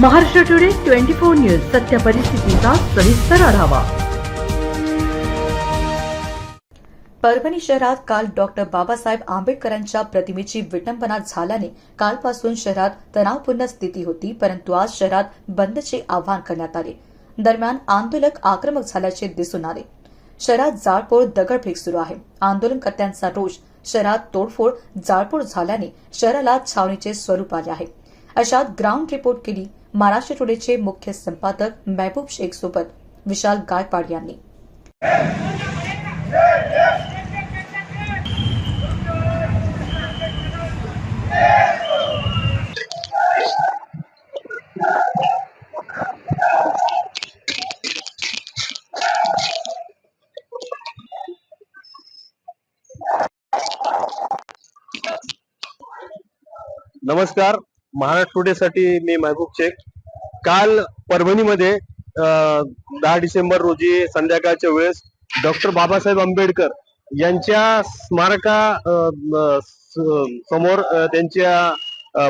Maharashtra today twenty four news सत्य परिस्थितीचा सविस्तर आढावा. परभणी शहरात काल डॉक्टर बाबासाहेब आंबेडकरांच्या प्रतिमेची विटंबना झाल्याने कालपासून शहरात तणावपूर्ण स्थिती होती परंतु आज शहरात बंदचे आवाहन करण्यात आले. दरम्यान आंदोलक आक्रमक झाल्याचे दिसून आले. शहरात जाळपोळ दगडफेक सुरू आहे. आंदोलनकर्त्यांचा रोष शहरात तोडफोड जाळपोळ झाल्याने शहराला छावणीचे स्वरूप आले आहे. अशात ग्राउंड रिपोर्ट केली महाराष्ट्र टुडेचे मुख्य संपादक महबूब शेख सोबत विशाल गायकवाड यांनी. नमस्कार. महाराष्ट्र टुडे साठी मी महबूब शेख. काल परभणीमध्ये दहा डिसेंबर रोजी संध्याकाळच्या वेळेस डॉक्टर बाबासाहेब आंबेडकर यांच्या स्मारका समोर त्यांच्या अं,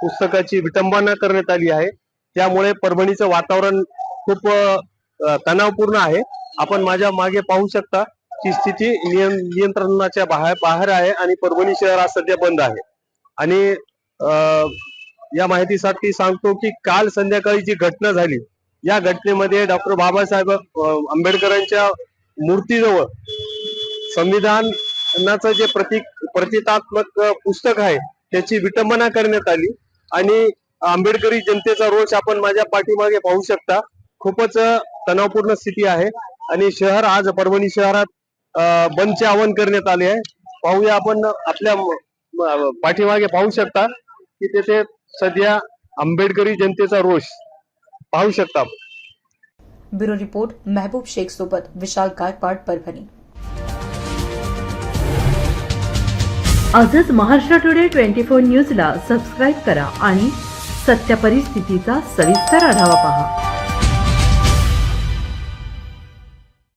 पुस्तकाची विटंबना करण्यात आली आहे. त्यामुळे परभणीचं वातावरण खूप तणावपूर्ण आहे. आपण माझ्या मागे पाहू शकता की स्थिती नियंत्रणाच्या बाहेर बाहेर आहे आणि परभणी शहर आज सध्या बंद आहे. आणि या माहितीसाठी सांगतो की काल संध्याकाळी जी घटना झाली या घटनेमध्ये डॉक्टर बाबासाहेब आंबेडकरांच्या मूर्तीजवळ संविधानाचं जे प्रतीक प्रतिकात्मक पुस्तक आहे त्याची विटंबना करण्यात आली. आणि आंबेडकरी जनतेचा रोष आपण माझ्या पाठीमागे पाहू शकता. खूपच तणावपूर्ण स्थिती आहे. आणि शहर आज परभणी शहरात बंदचे आवाहन करण्यात आले आहे. पाहूया आपण आपल्या पाठीमागे पाहू शकता. की तेथे सध्या आंबेडकरी जनतेचा रोष पाहू शकता ब्युरो रिपोर्ट महबूब शेख सोबत विशाल गायकवाड परभणी. आजच महाराष्ट्र टुडे ट्वेंटी फोर न्यूजला सबस्क्राईब करा आणि सत्य परिस्थितीचा सविस्तर आढावा पहा.